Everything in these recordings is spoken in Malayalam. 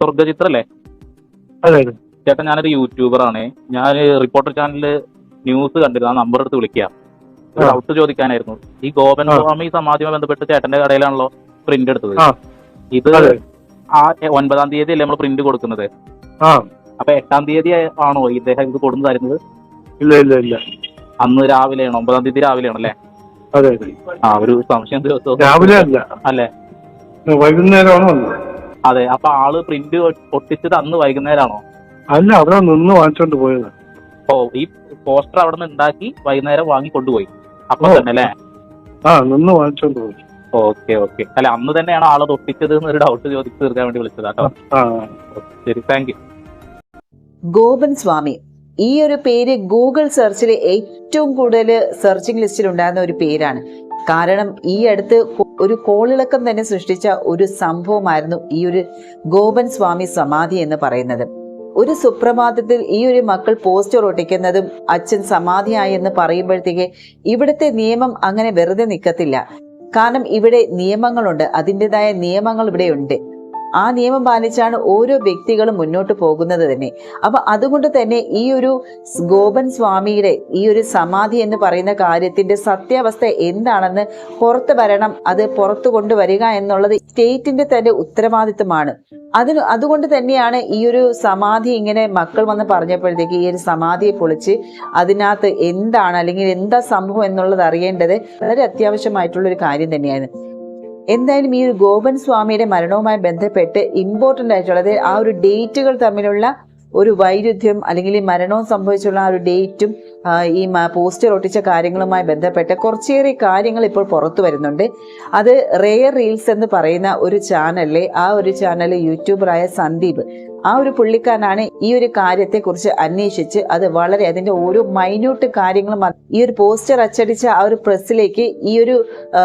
സ്വർഗചിത്രല്ലേ അതെ അതെ. ചേട്ടാ ഞാനൊരു യൂട്യൂബറാണ് ഞാൻ റിപ്പോർട്ടർ ചാനലിൽ ന്യൂസ് കണ്ടിരുന്നു. ആ നമ്പർ എടുത്ത് വിളിക്കാം. ഡൗട്ട് ചോദിക്കാനായിരുന്നു. ഈ ഗോപൻ സ്വാമി സമാധിയുമായി ബന്ധപ്പെട്ട് ചേട്ടന്റെ കടയിലാണല്ലോ പ്രിന്റ് എടുത്തത്. ഇത് ആ ഒൻപതാം തീയതി അല്ലേ നമ്മൾ പ്രിന്റ് കൊടുക്കുന്നത് അപ്പൊ എട്ടാം തീയതി ആണോ ഇദ്ദേഹം ഇത് കൊടുന്നതായിരുന്നത് ഇല്ല ഇല്ല ഇല്ല. അന്ന് രാവിലെയാണോ? ഒമ്പതാം തീയതി രാവിലെ ആണല്ലേ ആ ഒരു സംശയം ദിവസവും. രാവിലെ അല്ല. അല്ലേ? വൈകുന്നേരമാണോ അതെ അപ്പൊ ആൾ പ്രിന്റ് ഒട്ടിച്ചത് അന്ന് വൈകുന്നേരമാണോ അല്ല അവിടെ നിന്ന് വാങ്ങിച്ചോണ്ട് പോയത്. ഓ ഈ പോസ്റ്റർ അവിടെ നിന്ന് ഉണ്ടാക്കി വൈകുന്നേരം വാങ്ങി കൊണ്ടുപോയി. അപ്പൊ തന്നെ അല്ലേ? ആ നിന്ന് വാങ്ങിച്ചോണ്ട് പോയി. Okay okay. അല്ല അന്ന് തന്നെയാണോ ആളത് ഒട്ടിച്ചത് എന്നൊരു ഡൗട്ട് ചോദിച്ചു തീർക്കാൻ വേണ്ടി വിളിച്ചതാ കേട്ടോ. ആ ശരി താങ്ക് യു ഗോപൻ സ്വാമി ഈ ഒരു പേര് ഗൂഗിൾ സെർച്ചിൽ ഏറ്റവും കൂടുതൽ സെർച്ചിങ് ലിസ്റ്റിൽ ഉണ്ടായിരുന്ന ഒരു പേരാണ്. കാരണം ഈ അടുത്ത് ഒരു കോളിളക്കം തന്നെ സൃഷ്ടിച്ച ഒരു സംഭവമായിരുന്നു ഈ ഒരു ഗോപൻ സ്വാമി സമാധി എന്ന് പറയുന്നത്. ഒരു സുപ്രഭാതത്തിൽ ഈ ഒരു മക്കൾ പോസ്റ്റർ ഒട്ടിക്കുന്നതും അച്ഛൻ സമാധിയായി എന്ന് പറയുമ്പോഴത്തേക്ക് ഇവിടുത്തെ നിയമം അങ്ങനെ വെറുതെ നിൽക്കത്തില്ല കാരണം ഇവിടെ നിയമങ്ങളുണ്ട് അതിന്റെതായ നിയമങ്ങൾ ഇവിടെ ഉണ്ട് ആ നിയമം പാലിച്ചാണ് ഓരോ വ്യക്തികളും മുന്നോട്ട് പോകുന്നത് തന്നെ. അപ്പൊ അതുകൊണ്ട് തന്നെ ഈ ഒരു ഗോപൻ സ്വാമിയുടെ ഈ ഒരു സമാധി എന്ന് പറയുന്ന കാര്യത്തിന്റെ സത്യാവസ്ഥ എന്താണെന്ന് പുറത്തു വരണം അത് പുറത്തു കൊണ്ടുവരിക എന്നുള്ളത് സ്റ്റേറ്റിന്റെ തന്നെ ഉത്തരവാദിത്തമാണ് അതിന് അതുകൊണ്ട് തന്നെയാണ് ഈ ഒരു സമാധി ഇങ്ങനെ മക്കൾ വന്ന് പറഞ്ഞപ്പോഴത്തേക്ക് ഈ ഒരു സമാധിയെ പൊളിച്ച് അതിനകത്ത് എന്താണ് അല്ലെങ്കിൽ എന്താ സംഭവം എന്നുള്ളത് അറിയേണ്ടത് വളരെ അത്യാവശ്യമായിട്ടുള്ള ഒരു കാര്യം തന്നെയാണ്. എന്തായാലും ഈ ഒരു ഗോപൻ സ്വാമിയുടെ മരണവുമായി ബന്ധപ്പെട്ട് ഇമ്പോർട്ടന്റ് ആയിട്ടുള്ളത് ആ ഒരു ഡേറ്റുകൾ തമ്മിലുള്ള ഒരു വൈരുദ്ധ്യം അല്ലെങ്കിൽ ഈ മരണവും സംഭവിച്ചുള്ള ആ ഒരു ഡേറ്റും ഈ പോസ്റ്റർ ഒട്ടിച്ച കാര്യങ്ങളുമായി ബന്ധപ്പെട്ട് കുറച്ചേറെ കാര്യങ്ങൾ ഇപ്പോൾ പുറത്തു വരുന്നുണ്ട്. അത് റെയർ റീൽസ് എന്ന് പറയുന്ന ഒരു ചാനലിലെ ആ ഒരു ചാനൽ യൂട്യൂബറായ സന്ദീപ് ആ ഒരു പുള്ളിക്കാരനാണ് ഈ ഒരു കാര്യത്തെക്കുറിച്ച് അന്വേഷിച്ച് അത് വളരെ അതിന്റെ ഓരോ മൈന്യൂട്ട് കാര്യങ്ങളും ഈ ഒരു പോസ്റ്റർ അച്ചടിച്ച ആ ഒരു പ്രസ്സിലേക്ക് ഈ ഒരു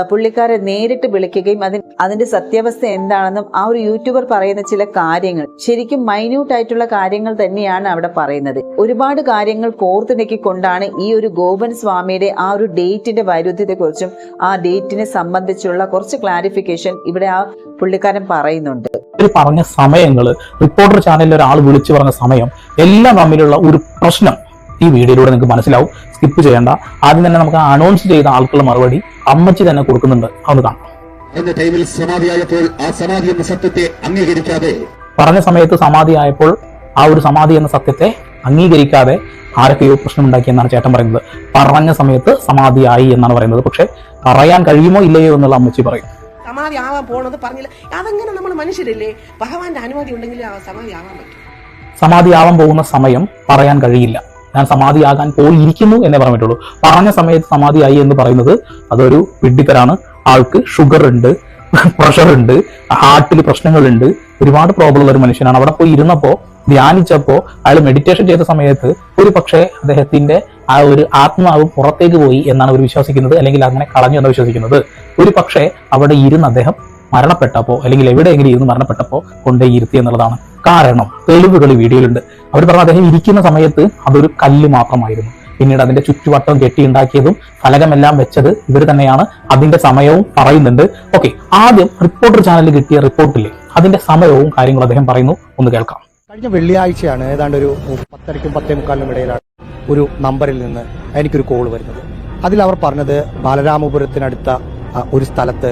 പുള്ളിക്കാരെ നേരിട്ട് വിളിക്കുകയും അതിന് അതിന്റെ സത്യാവസ്ഥ എന്താണെന്നും ആ ഒരു യൂട്യൂബർ പറയുന്ന ചില കാര്യങ്ങൾ ശരിക്കും മൈന്യൂട്ട് ആയിട്ടുള്ള കാര്യങ്ങൾ തന്നെയാണ് അവിടെ പറയുന്നത്. ഒരുപാട് കാര്യങ്ങൾ കോർത്തിണക്കിക്കൊണ്ടാണ് ഈ ഒരു ഗോപൻ സ്വാമിയുടെ ആ ഒരു ഡേറ്റിന്റെ വൈരുദ്ധ്യത്തെക്കുറിച്ചും ആ ഡേറ്റിനെ സംബന്ധിച്ചുള്ള കുറച്ച് ക്ലാരിഫിക്കേഷൻ ഇവിടെ ആ പുള്ളിക്കാരൻ പറയുന്നുണ്ട്. ഇവർ പറഞ്ഞ സമയങ്ങൾ റിപ്പോർട്ടർ ചാനലിൽ ഒരാൾ വിളിച്ചു പറഞ്ഞ സമയം എല്ലാം തമ്മിലുള്ള ഒരു പ്രശ്നം ഈ വീഡിയോയിലൂടെ നിങ്ങൾക്ക് മനസ്സിലാവും. സ്കിപ്പ് ചെയ്യേണ്ട. ആദ്യം തന്നെ നമുക്ക് അനൗൺസ് ചെയ്ത ആൾക്കുള്ള മറുപടി അമ്മച്ചി തന്നെ കൊടുക്കുന്നുണ്ട്. അതൊന്ന് കാണാം. എന്ന ടൈമിൽ സമാധിയായപ്പോൾ ആ സമാധി എന്ന സത്യത്തെ അംഗീകരിക്കാതെ പറഞ്ഞ സമയത്ത് സമാധിയായപ്പോൾ ആ ഒരു സമാധി എന്ന സത്യത്തെ അംഗീകരിക്കാതെ ആരൊക്കെയോ പ്രശ്നമുണ്ടാക്കി എന്നാണ് ചേട്ടൻ പറയുന്നത്. പറഞ്ഞ സമയത്ത് സമാധിയായി എന്നാണ് പറയുന്നത്. പക്ഷെ പറയാൻ കഴിയുമോ ഇല്ലയോ എന്നുള്ള അമ്മച്ചി പറയും. സമാധി ആവാൻ പോണത് പറഞ്ഞില്ല. അതെങ്ങനെ നമ്മൾ മനുഷ്യരല്ലേ? ഭഗവാന്റെ അനുമതി ഉണ്ടെങ്കിൽ സമാധി ആവാൻ പറ്റും. സമാധി ആവാൻ പോകുന്ന സമയം പറയാൻ കഴിയില്ല. ഞാൻ സമാധിയാകാൻ പോയിരിക്കുന്നു എന്നേ പറയാൻ പറ്റുള്ളൂ. പറഞ്ഞ സമയത്ത് സമാധിയായി എന്ന് പറയുന്നത് അതൊരു വിഡ്ഢിത്തരാണ് ആൾക്ക് ഷുഗർ ഉണ്ട് പ്രഷർ ഉണ്ട് ഹാർട്ടിൽ പ്രശ്നങ്ങളുണ്ട് ഒരുപാട് പ്രോബ്ലം ഉള്ള ഒരു മനുഷ്യനാണ്. അവിടെ പോയി ഇരുന്നപ്പോ ധ്യാനിച്ചപ്പോ അയാൾ മെഡിറ്റേഷൻ ചെയ്ത സമയത്ത് ഒരു പക്ഷേ അദ്ദേഹത്തിന്റെ ആ ഒരു ആത്മാവ് പുറത്തേക്ക് പോയി എന്നാണ് അവർ വിശ്വസിക്കുന്നത് അല്ലെങ്കിൽ അങ്ങനെ കളഞ്ഞു എന്ന് വിശ്വസിക്കുന്നത്. ഒരു പക്ഷേ അവിടെ ഇരുന്ന് അദ്ദേഹം മരണപ്പെട്ടപ്പോ അല്ലെങ്കിൽ എവിടെയെങ്കിലും ഇരുന്ന് മരണപ്പെട്ടപ്പോ കൊണ്ടേ ഇരുത്തി എന്നുള്ളതാണ്. കാരണം തെളിവുകൾ വീഡിയോയിലുണ്ട്. അവർ പറഞ്ഞ അദ്ദേഹം ഇരിക്കുന്ന സമയത്ത് അതൊരു കല്ല് മാത്രമായിരുന്നു. പിന്നീട് അതിന്റെ ചുറ്റുവട്ടം കെട്ടിയുണ്ടാക്കിയതും ഫലകമെല്ലാം വെച്ചത് ഇവർ തന്നെയാണ്. അതിന്റെ സമയവും പറയുന്നുണ്ട്. ഓക്കെ ആദ്യം റിപ്പോർട്ടർ ചാനലിൽ കിട്ടിയ റിപ്പോർട്ടില്ലേ അതിന്റെ സമയവും കാര്യങ്ങളും അദ്ദേഹം പറയുന്നു. ഒന്ന് കേൾക്കാം. കഴിഞ്ഞ വെള്ളിയാഴ്ചയാണ് ഏതാണ്ട് ഒരു പത്തരയ്ക്കും പത്തേ മുക്കാലിനും ഇടയിലാണ് ഒരു നമ്പറിൽ നിന്ന് എനിക്കൊരു കോൾ വരുന്നത്. അതിൽ അവർ പറഞ്ഞത് ബാലരാമപുരത്തിനടുത്ത ഒരു സ്ഥലത്ത്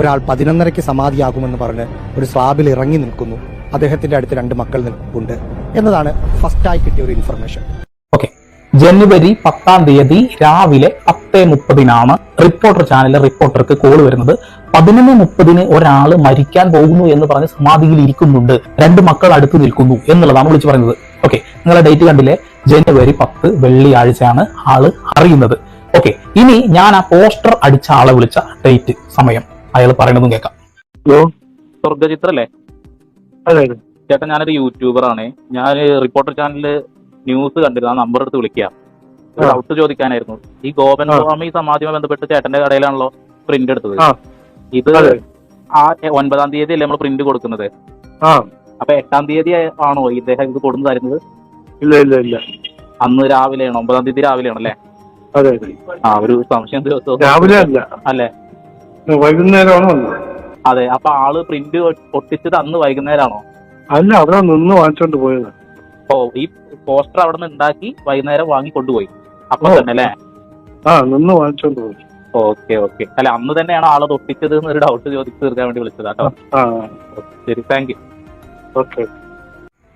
ഒരാൾ പതിനൊന്നരയ്ക്ക് സമാധിയാകുമെന്ന് പറഞ്ഞ് ഒരു സ്ലാബിൽ ഇറങ്ങി നിൽക്കുന്നു. അദ്ദേഹത്തിന്റെ അടുത്ത് രണ്ട് മക്കൾ നിൽപ്പുണ്ട്. എന്നതാണ് ഫസ്റ്റായി കിട്ടിയ ഒരു ഇൻഫർമേഷൻ ഓക്കെ ജനുവരി പത്താം തീയതി രാവിലെ പത്ത് മുപ്പതിനാണ് റിപ്പോർട്ടർ ചാനലിലെ റിപ്പോർട്ടർക്ക് കോൾ വരുന്നത്. പതിനൊന്ന് മുപ്പതിന് ഒരാൾ മരിക്കാൻ പോകുന്നു എന്ന് പറഞ്ഞ് സമാധിയിൽ ഇരിക്കുന്നുണ്ട്. രണ്ട് മക്കൾ അടുത്ത് നിൽക്കുന്നു എന്നുള്ളതാണ് വിളിച്ചു പറയുന്നത്. ഓക്കെ നിങ്ങളെ ഡേറ്റ് കണ്ടില്ലേ? ജനുവരി പത്ത് വെള്ളിയാഴ്ചയാണ് ആൾ അറിയുന്നത്. ഓക്കെ ഇനി ഞാൻ ആ പോസ്റ്റർ അടിച്ച ആളെ വിളിച്ച ഡേറ്റ് സമയം. അയാൾ പറയണതും കേൾക്കാം. ഹലോ? സ്വർഗചിത്രല്ലേ ചേട്ടാ ഞാനൊരു യൂട്യൂബർ ആണ്. ഞാൻ റിപ്പോർട്ടർ ചാനലിൽ ന്യൂസ് കണ്ടിരുന്നു. ആ നമ്പർ എടുത്ത് വിളിക്കാം ഒരു ആ. ഡൗട്ട് ചോദിക്കാനായിരുന്നു. ഈ ഗോപൻ. സ്വാമി സമാധിയുമായി ബന്ധപ്പെട്ട് ചേട്ടന്റെ കടയിലാണല്ലോ പ്രിന്റ് എടുത്തത്. ഇത് ആ ഒൻപതാം തീയതി അല്ലേ നമ്മൾ പ്രിന്റ് കൊടുക്കുന്നത്? അപ്പൊ എട്ടാം തീയതി ആണോ ഇദ്ദേഹം ഇത് കൊടുന്നു തരുന്നത്? ഇല്ല ഇല്ല ഇല്ല. അന്ന് രാവിലെയാണ്? ഒമ്പതാം തീയതി രാവിലെയാണ് അല്ലേ ആ ഒരു സംശയം രാവിലെ അല്ല. അല്ലേ? വൈകുന്നേരമാണോ അതെ അപ്പൊ ആൾ പ്രിന്റ് ഒട്ടിച്ചത് അന്ന് വൈകുന്നേരമാണോ അല്ല അവിടെ നിന്ന് വാങ്ങിച്ചോണ്ട് പോയത്. ഓ ഈ പോസ്റ്റർ അവിടെ നിന്ന് ഉണ്ടാക്കി വൈകുന്നേരം വാങ്ങി കൊണ്ടുപോയി. അപ്പൊ തന്നെ അല്ലേ? ആ നിന്ന് വാങ്ങിച്ചോണ്ട് പോയി. Okay okay. അല്ല അന്ന് തന്നെയാണ് ആളെ തൊട്ടിച്ചത് എന്നൊരു ഡൗട്ട് ചോദിച്ചു തീർക്കാൻ വേണ്ടി വിളിച്ചത് കേട്ടോ. ശരി താങ്ക് യു ഓക്കെ.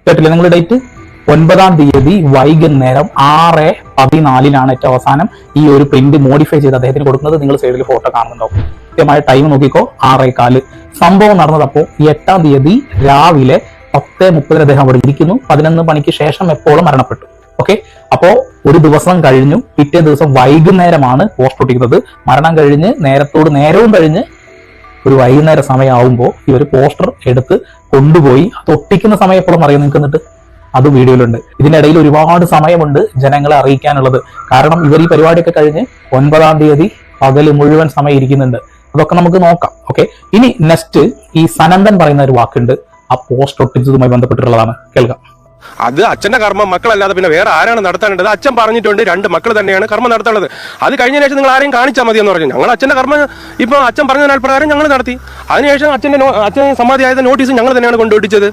കേട്ടില്ലേ നിങ്ങളുടെ ഡേറ്റ് ഒൻപതാം തീയതി വൈകുന്നേരം ആറ് പതിനാലിനാണ് ഏറ്റവും അവസാനം ഈ ഒരു പ്രിന്റ് മോഡിഫൈ ചെയ്ത് അദ്ദേഹത്തിന് കൊടുക്കുന്നത്. നിങ്ങൾ സൈഡിൽ ഫോട്ടോ കാണുന്നുണ്ടോ? കൃത്യമായ ടൈം നോക്കിക്കോ. ആറേ കാൽ. സംഭവം നടന്നത് അപ്പോൾ എട്ടാം തീയതി രാവിലെ പത്ത് മുപ്പതിന് അദ്ദേഹം അവിടെ ഇരിക്കുന്നു. പതിനൊന്ന് മണിക്ക് ശേഷം എപ്പോഴും മരണപ്പെട്ടു. ഓക്കെ അപ്പോ ഒരു ദിവസം കഴിഞ്ഞു. പിറ്റേ ദിവസം വൈകുന്നേരമാണ് പോസ്റ്റ് ഒട്ടിക്കുന്നത്. മരണം കഴിഞ്ഞ് നേരത്തോട് നേരവും കഴിഞ്ഞ് ഒരു വൈകുന്നേര സമയമാകുമ്പോൾ ഒരു പോസ്റ്റർ എടുത്ത് കൊണ്ടുപോയി അത് ഒട്ടിക്കുന്ന സമയം എപ്പോഴും അറിയാം നിങ്ങൾക്ക് അത് വീഡിയോയിലുണ്ട്. ഇതിനിടയിൽ ഒരുപാട് സമയമുണ്ട് ജനങ്ങളെ അറിയിക്കാനുള്ളത്. കാരണം ഇവർ ഈ പരിപാടിയൊക്കെ കഴിഞ്ഞ് ഒൻപതാം തീയതി പകൽ മുഴുവൻ സമയം ഇരിക്കുന്നുണ്ട്. അതൊക്കെ നമുക്ക് നോക്കാം. ഓക്കെ ഇനി നെക്സ്റ്റ് ഈ സനന്ദൻ പറയുന്ന ഒരു വാക്കുണ്ട്. ആ പോസ്റ്റ് ഒട്ടിച്ചതുമായി ബന്ധപ്പെട്ടിട്ടുള്ളതാണ്. കേൾക്കാം. അത് അച്ഛന്റെ കർമ്മം മക്കളല്ലാതെ പിന്നെ വേറെ ആരാണ് നടത്താനുള്ളത്? അച്ഛൻ പറഞ്ഞിട്ടുണ്ട് രണ്ട് മക്കൾ തന്നെയാണ് കർമ്മം നടത്തുന്നത് അത് കഴിഞ്ഞ ശേഷം നിങ്ങൾ ആരെയും കാണിച്ചാൽ മതി എന്ന് പറഞ്ഞു. ഞങ്ങൾ അച്ഛന്റെ കർമ്മം ഇപ്പൊ അച്ഛൻ പറഞ്ഞതിനാൽ പ്രകാരം ഞങ്ങൾ നടത്തി. അതിനുശേഷം അച്ഛന്റെ അച്ഛൻ സമാധിയായത് നോട്ടീസ് ഞങ്ങൾ തന്നെയാണ് കൊണ്ടുപിടിച്ചത്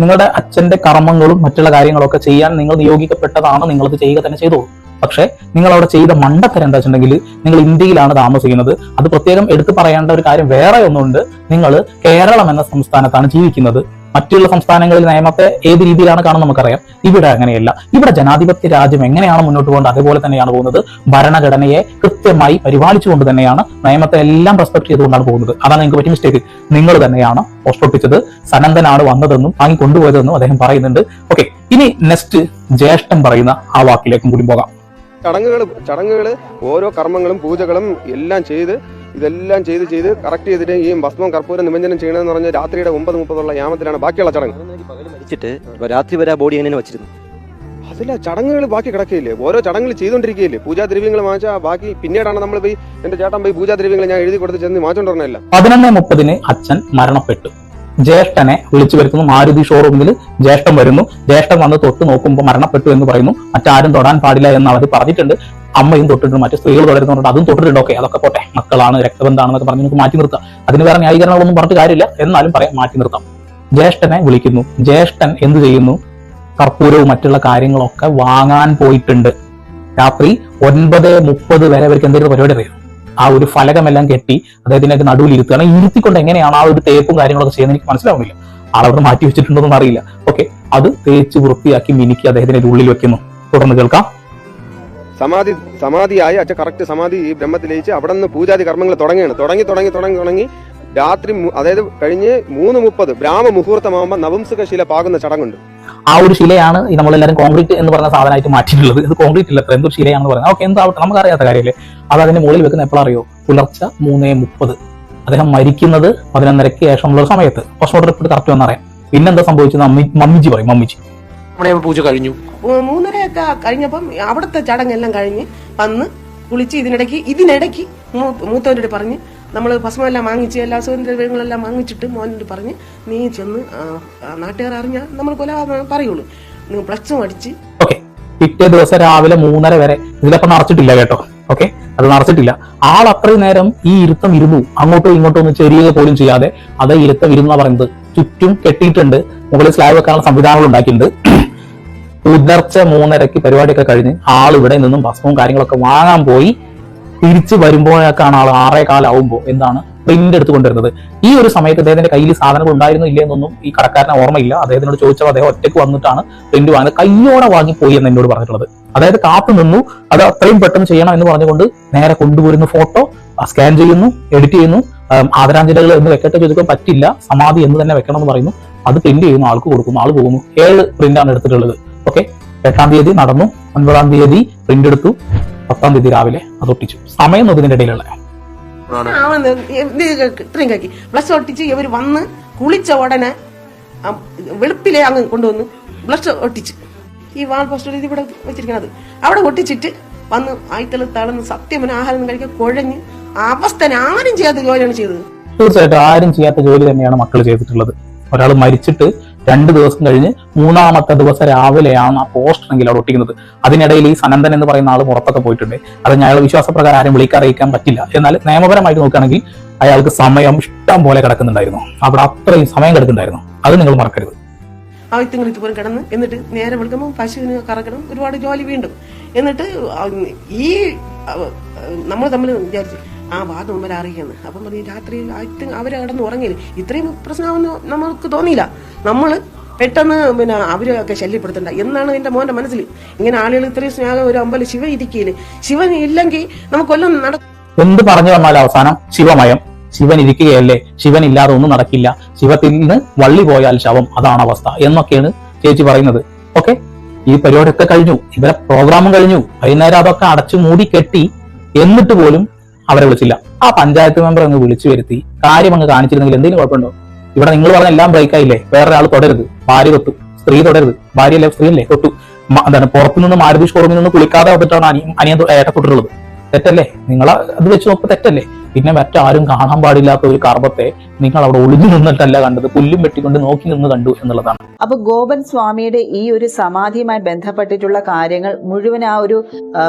നിങ്ങളുടെ അച്ഛന്റെ കർമ്മങ്ങളും മറ്റുള്ള കാര്യങ്ങളൊക്കെ ചെയ്യാൻ നിങ്ങൾ നിയോഗിക്കപ്പെട്ടതാണ് നിങ്ങളത് ചെയ്യുക തന്നെ ചെയ്തോളൂ. പക്ഷേ നിങ്ങൾ അവിടെ ചെയ്ത മണ്ടത്തരം എന്താ വെച്ചിട്ടുണ്ടെങ്കിൽ നിങ്ങൾ ഇന്ത്യയിലാണ് താമസിക്കുന്നത്. അത് പ്രത്യേകം എടുത്തു പറയേണ്ട ഒരു കാര്യം വേറെ ഒന്നുണ്ട്. നിങ്ങൾ കേരളം എന്ന സംസ്ഥാനത്താണ് ജീവിക്കുന്നത്. മറ്റുള്ള സംസ്ഥാനങ്ങളിൽ നിയമത്തെ ഏത് രീതിയിലാണ് കാണുന്നത് നമുക്കറിയാം. ഇവിടെ അങ്ങനെയല്ല. ഇവിടെ ജനാധിപത്യ രാജ്യം എങ്ങനെയാണ് മുന്നോട്ട് പോകുന്നത് അതേപോലെ തന്നെയാണ് പോകുന്നത്. ഭരണഘടനയെ കൃത്യമായി പരിപാലിച്ചുകൊണ്ട് തന്നെയാണ് നിയമത്തെ എല്ലാം റെസ്പെക്ട് ചെയ്തുകൊണ്ടാണ് പോകുന്നത്. അതാണ് നിങ്ങൾക്ക് പറ്റിയ മിസ്റ്റേക്ക് നിങ്ങൾ തന്നെയാണ് പോസ്റ്റ് ഒട്ടിച്ചത് സനന്ദനാണ് വന്നതെന്നും വാങ്ങി കൊണ്ടുപോയതെന്നും അദ്ദേഹം പറയുന്നുണ്ട്. ഓക്കെ ഇനി നെക്സ്റ്റ് ജ്യേഷ്ഠം പറയുന്ന ആ വാക്കിലേക്കും കൂടി പോകാം. ചടങ്ങുകൾ ചടങ്ങുകൾ ഓരോ കർമ്മങ്ങളും പൂജകളും എല്ലാം ചെയ്ത് ഇതെല്ലാം ചെയ്ത് ചെയ്ത് കറക്റ്റ് ചെയ്തിട്ട് ഈ ഭസ്മം കർപ്പൂരം നിമഞ്ജനം ചെയ്യണമെന്ന് പറഞ്ഞ രാത്രിയുടെ ഒമ്പത് മുപ്പതുള്ള യാമത്തിലാണ് ബാക്കിയുള്ള ചടങ്ങ്. മരിച്ചിട്ട് രാത്രി വരെ ബോഡി എങ്ങനെ വെച്ചിരുന്നു? അതില്ല ചടങ്ങുകൾ ബാക്കി കിടക്കുകയില്ലേ ഓരോ ചടങ്ങുകൾ ചെയ്തുകൊണ്ടിരിക്കുകയില്ലേ പൂജാദ്രവ്യങ്ങൾ വാങ്ങിച്ചാൽ ബാക്കി പിന്നീടാണ് നമ്മൾ പോയി എന്റെ ചേട്ടൻ പോയി പൂജാദ്രവ്യങ്ങൾ ഞാൻ എഴുതി കൊടുത്ത് ചെന്ന് മാറ്റം പറഞ്ഞല്ല പതിനൊന്ന് മുപ്പതിന് അച്ഛൻ മരണപ്പെട്ടു. ജ്യേഷ്ഠനെ വിളിച്ചു വരുത്തുന്നു. മാരുതി ഷോറൂമിൽ ജ്യേഷ്ഠൻ വരുന്നു. ജ്യേഷ്ഠൻ വന്ന് തൊട്ട് നോക്കുമ്പോൾ മരണപ്പെട്ടു എന്ന് പറയുന്നു. മറ്റാരും തൊടാൻ പാടില്ല എന്ന് അവർ പറഞ്ഞിട്ടുണ്ട്. അമ്മയും തൊട്ടിട്ടുണ്ട്. മറ്റു സ്ത്രീകൾ തുടരുന്നുണ്ട് അതും തൊട്ടിട്ടുണ്ട്. ഓക്കെ അതൊക്കെ പോട്ടെ. മക്കളാണ് രക്തബന്ധാണെന്നൊക്കെ പറഞ്ഞ് നമുക്ക് മാറ്റി നിർത്താം. അതിന് വേറെ ന്യായീകരണങ്ങളൊന്നും പറഞ്ഞിട്ട് കാര്യമില്ല. എന്നാലും പറയാം മാറ്റി നിർത്താം. ജ്യേഷ്ഠനെ വിളിക്കുന്നു. ജ്യേഷ്ഠൻ എന്ത് ചെയ്യുന്നു? കർപ്പൂരവും മറ്റുള്ള കാര്യങ്ങളൊക്കെ വാങ്ങാൻ പോയിട്ടുണ്ട്. രാത്രി ഒൻപത് മുപ്പത് വരെ അവർക്ക് എന്തെങ്കിലും പരിപാടി അറിയാം? ആ ഒരു ഫലകമെല്ലാം കെട്ടി അദ്ദേഹത്തിനൊക്കെ നടുവിൽ ഇരുത്തുകയാണ് ഇരുത്തിക്കൊണ്ട് എങ്ങനെയാണ് ആ ഒരു തേപ്പും കാര്യങ്ങളൊക്കെ ചെയ്യുന്നത് എനിക്ക് മനസ്സിലാവുന്നില്ല. ആളവിടെ മാറ്റി വെച്ചിട്ടുണ്ടോന്നും അറിയില്ല. ഓക്കെ അത് തേച്ച് വൃത്തിയാക്കി മിനുക്കി അദ്ദേഹത്തിന്റെ ഉള്ളിൽ വെക്കുന്നു. തുടർന്ന് കേൾക്കാം. സമാധി സമാധിയായി അച്ഛൻ കറക്റ്റ് സമാധി ബ്രഹ്മത്തിൽ ലയിച്ച് അവിടെ നിന്ന് പൂജാതി കർമ്മങ്ങൾ തുടങ്ങിയാണ് തുടങ്ങി തുടങ്ങി തുടങ്ങി തുടങ്ങി രാത്രി അതായത് കഴിഞ്ഞ് മൂന്ന് മുപ്പത് ബ്രാഹ്മ മുഹൂർത്തമാകുമ്പോൾ നവംസക പാകുന്ന ചടങ്ങുണ്ട്. ആ ഒരു ശിലയാണ് ഈ നമ്മളെല്ലാവരും കോൺക്രീറ്റ് എന്ന് പറഞ്ഞ സാധനമായിട്ട് മാറ്റിയിട്ടുള്ളത്. ഇത് കോൺക്രീറ്റ് ഇല്ല എന്തൊരു ശിലയാണെന്ന് പറയുന്നത്. ഓക്കെ എന്താവട്ടെ നമുക്കറിയാത്ത കാര്യമല്ലേ? അത് അതിന്റെ മുകളിൽ വെക്കുന്ന എപ്പോഴറിയോ പുലർച്ചെ മൂന്നേ മുപ്പത്. അദ്ദേഹം മരിക്കുന്നത് പതിനൊന്നരയ്ക്ക് ശേഷമുള്ള ഒരു സമയത്ത്. പോസ്റ്റ്മോർട്ടം റിപ്പോർട്ട് കറക്റ്റ് വന്നറിയാം പിന്നെന്താ സംഭവിച്ചത്? മമ്മിജി പറയും മമ്മിജി. നമ്മുടെ പൂജ കഴിഞ്ഞു. മൂന്നരയൊക്കെ കഴിഞ്ഞപ്പം അവിടുത്തെ ചടങ്ങെല്ലാം കഴിഞ്ഞ് വന്ന് കുളിച്ച് ഇതിനിടയ്ക്ക് ഇതിനിടയ്ക്ക് മൂത്തവരോട് പറഞ്ഞ് നമ്മൾ ഭസ്മെല്ലാം വാങ്ങിച്ച് എല്ലാ സുഗന്ധദ്രവ്യങ്ങളെല്ലാം വാങ്ങിച്ചിട്ട് മോനോട് പറഞ്ഞ് നീ ചെന്ന് നാട്ടുകാർ അറിഞ്ഞാൽ നമ്മൾ കൊല പറയുള്ളൂ. നിങ്ങൾ പ്ലസും അടിച്ച്. ഓക്കെ. പിറ്റേ ദിവസം രാവിലെ മൂന്നര വരെ ഇതിലപ്പം നിറച്ചിട്ടില്ല കേട്ടോ. ഓക്കെ? അത് നിറച്ചിട്ടില്ല ആൾ അത്രയും നേരം ഈ ഇരുത്തം ഇരുന്നു. അങ്ങോട്ടോ ഇങ്ങോട്ടോ ഒന്ന് ചെറിയ പോലും ചെയ്യാതെ അത് ഇരുത്തം ഇരുന്ന പറയുന്നത്. ചുറ്റും കെട്ടിയിട്ടുണ്ട്. മുകളിൽ സ്ലാബ് വെക്കാനുള്ള സംവിധാനങ്ങൾ ഉണ്ടാക്കിയിട്ടുണ്ട്. പുലർച്ചെ മൂന്നരക്ക് പരിപാടിയൊക്കെ കഴിഞ്ഞ് ആൾ ഇവിടെ നിന്നും ഭസ്മവും കാര്യങ്ങളൊക്കെ വാങ്ങാൻ പോയി. തിരിച്ചു വരുമ്പോഴേക്കാണ് ആൾ ആറേ കാലാവുമ്പോൾ എന്താണ് പ്രിന്റ് എടുത്ത് കൊണ്ടുവരുന്നത്. ഈ ഒരു സമയത്ത് അദ്ദേഹത്തിന്റെ കയ്യിൽ സാധനങ്ങൾ ഉണ്ടായിരുന്നു ഇല്ല എന്നൊന്നും ഈ കടക്കാരന് ഓർമ്മയില്ല. അദ്ദേഹത്തിനോട് ചോദിച്ചപ്പോൾ അദ്ദേഹം ഒറ്റയ്ക്ക് വന്നിട്ടാണ് പ്രിന്റ് വാങ്ങുന്നത്. കയ്യോടെ വാങ്ങിപ്പോയി എന്ന് എന്നോട് പറഞ്ഞിട്ടുള്ളത്. അതായത് കാത്തു നിന്നു. അത് അത്രയും പെട്ടെന്ന് ചെയ്യണം എന്ന് പറഞ്ഞുകൊണ്ട് നേരെ കൊണ്ടുവരുന്ന ഫോട്ടോ സ്കാൻ ചെയ്യുന്നു എഡിറ്റ് ചെയ്യുന്നു. ആദരാഞ്ജലികൾ എന്ന് വെക്കട്ടെ ചോദിക്കാൻ പറ്റില്ല. സമാധി എന്ന് തന്നെ വെക്കണം എന്ന് പറയുന്നു. അത് പ്രിന്റ് ചെയ്യുന്നു ആൾക്ക് കൊടുക്കുന്നു ആൾ പോകുന്നു. ഏഴ് പ്രിന്റാണ് എടുത്തിട്ടുള്ളത്. ഓക്കെ എട്ടാം തീയതി നടന്നു. ഒൻപതാം തീയതി പ്രിന്റ് എടുത്തു. പത്താം തീയതി രാവിലെ അത് ഒട്ടിച്ചു. സമയം നോക്കുന്നതിന്റെ ഇടയിലുള്ള ഇത്രയും കാക്കി. ബ്ലഷ് ഒട്ടിച്ച് ഇവർ വന്ന് കുളിച്ച ഉടനെ വെളുപ്പിലെ അങ്ങ് കൊണ്ടുവന്ന് ബ്ലഷ് ഒട്ടിച്ച്. ഈ വാൾ പോസ്റ്റർ ഇവിടെ വെച്ചിരിക്കണത്. അവിടെ ഒട്ടിച്ചിട്ട് വന്ന് ആയിത്തള തളന്ന് സത്യമന ആഹാരം കഴിക്കാൻ കുഴഞ്ഞ് അവസ്ഥ ആരും ചെയ്യാത്ത ജോലിയാണ് ചെയ്തത്. തീർച്ചയായിട്ടും ആരും ചെയ്യാത്ത ജോലി തന്നെയാണ് മക്കൾ ചെയ്തിട്ടുള്ളത്. ഒരാൾ മരിച്ചിട്ട് രണ്ട് ദിവസം കഴിഞ്ഞ് മൂന്നാമത്തെ ദിവസം രാവിലെയാണ് ആ പോസ്റ്ററെങ്കിൽ അവിടെ ഒട്ടിക്കുന്നത്. അതിനിടയിൽ ഈ സനന്ദൻ എന്ന് പറയുന്ന ആൾ പുറത്തൊക്കെ പോയിട്ടുണ്ട്. അത് അയാൾ വിശ്വാസപ്രകാരം ആരും വിളിക്കറിയിക്കാൻ പറ്റില്ല. എന്നാൽ നിയമപരമായിട്ട് നോക്കുകയാണെങ്കിൽ അയാൾക്ക് സമയം ഇഷ്ടം പോലെ കിടക്കുന്നുണ്ടായിരുന്നു. അവിടെ അത്രയും സമയം കിടക്കുന്നുണ്ടായിരുന്നു. അത് നിങ്ങൾ മറക്കരുത്. ആ ഇതുപോലെ പോലും കിടന്ന് എന്നിട്ട് നേരെ വിളിക്കുമ്പോൾ പശുവിന് കറക്കണം ഒരുപാട് ജോലി വീണ്ടും. എന്നിട്ട് ഈ നമ്മൾ തമ്മിൽ വിചാരിച്ചു ആ വാദം മുമ്പിൽ അറിയുന്നത് അപ്പം പറഞ്ഞു രാത്രി അവർ കിടന്ന് ഉറങ്ങിയില്ല? ഇത്രയും പ്രശ്നമാണെന്ന് നമ്മൾക്ക് തോന്നിയില്ല. നമ്മൾ പെട്ടെന്ന് പിന്നെ അവരൊക്കെ ശല്യപ്പെടുത്തണ്ട. എന്നാണ് എന്റെ മോന്റെ മനസ്സിൽ ഇങ്ങനെ ആളുകൾ ഇത്രയും സ്നേഹം ഒരു അമ്പലം ശിവ ഇരിക്കില്ലേ ശിവൻ ഇല്ലെങ്കിൽ നമുക്കൊല്ലം നട എന്ത് പറഞ്ഞു വന്നാലും അവസാനം ശിവമയം. ശിവൻ ഇരിക്കുകയല്ലേ? ശിവൻ ഇല്ലാതെ ഒന്നും നടക്കില്ല. ശിവത്തിൽ നിന്ന് വള്ളി പോയാൽ ശവം. അതാണ് അവസ്ഥ എന്നൊക്കെയാണ് ചേച്ചി പറയുന്നത്. ഓക്കെ? ഈ പരിപാടിയൊക്കെ കഴിഞ്ഞു. ഇവരെ പ്രോഗ്രാമും കഴിഞ്ഞു. വൈകുന്നേരം അതൊക്കെ അടച്ചു മൂടി കെട്ടി. എന്നിട്ട് പോലും അവരെ വിളിച്ചില്ല. ആ പഞ്ചായത്ത് മെമ്പർ അങ്ങ് വിളിച്ചു വരുത്തി. കാര്യം അങ്ങ് കാണിച്ചിരുന്നെങ്കിൽ എന്തെങ്കിലും കുഴപ്പമുണ്ടോ? ഇവിടെ നിങ്ങൾ പറഞ്ഞ എല്ലാം ബ്രേക്ക് ആയില്ലേ? വേറൊരാൾ തുടരുത്. ഭാര്യ തൊട്ടു. സ്ത്രീ തുടരുത്. സ്ത്രീ അല്ലേ? തൊട്ടു. എന്താണ് പുറത്തുനിന്ന് മാരുതി ഷോറൂമിൽ നിന്ന് കുളിക്കാതെ വന്നിട്ടാണ് അനിയ തൊ- ഏട്ട തൊട്ടിട്ടുള്ളത്. തെറ്റല്ലേ? നിങ്ങൾ അത് വെച്ച് നോക്കുമ്പോൾ തെറ്റല്ലേ? പിന്നെ മറ്റാരും കാണാൻ പാടില്ലാത്ത ഒരു കർമ്മത്തെ നിങ്ങൾ അവിടെ ഒളിഞ്ഞു നിന്നിട്ടല്ല കണ്ടത്. പുല്ലും വെട്ടിക്കൊണ്ട് നോക്കി നിന്ന് കണ്ടു എന്നുള്ളതാണ്. അപ്പൊ ഗോപൻ സ്വാമിയുടെ ഈ ഒരു സമാധിയുമായി ബന്ധപ്പെട്ടിട്ടുള്ള കാര്യങ്ങൾ മുഴുവൻ ആ ഒരു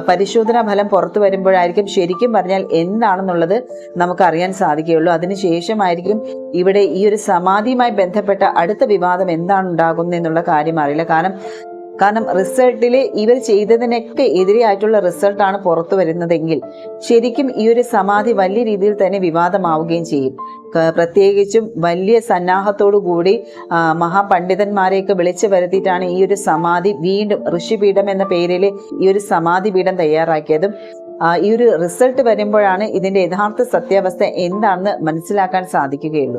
പരിശോധനാ ഫലം പുറത്തു വരുമ്പോഴായിരിക്കും ശരിക്കും പറഞ്ഞാൽ എന്താണെന്നുള്ളത് നമുക്ക് അറിയാൻ സാധിക്കുകയുള്ളൂ അതിനുശേഷമായിരിക്കും ഇവിടെ ഈ ഒരു സമാധിയുമായി ബന്ധപ്പെട്ട അടുത്ത വിവാദം എന്താണ് ഉണ്ടാകുന്നത് എന്നുള്ള കാര്യം അറിയില്ല. കാരണം കാരണം റിസൾട്ടിൽ ഇവർ ചെയ്തതിനൊക്കെ എതിരെയായിട്ടുള്ള റിസൾട്ടാണ് പുറത്തു വരുന്നതെങ്കിൽ ശരിക്കും ഈ ഒരു സമാധി വലിയ രീതിയിൽ തന്നെ വിവാദമാവുകയും ചെയ്യും. പ്രത്യേകിച്ചും വലിയ സന്നാഹത്തോടു കൂടി മഹാപണ്ഡിതന്മാരെയൊക്കെ വിളിച്ചു വരുത്തിയിട്ടാണ് ഈ ഒരു സമാധി വീണ്ടും ഋഷിപീഠം എന്ന പേരിൽ ഈ ഒരു സമാധി പീഠം തയ്യാറാക്കിയതും ഈ ഒരു റിസൾട്ട് വരുമ്പോഴാണ് ഇതിന്റെ യഥാർത്ഥ സത്യാവസ്ഥ എന്താണെന്ന് മനസ്സിലാക്കാൻ സാധിക്കുകയുള്ളൂ.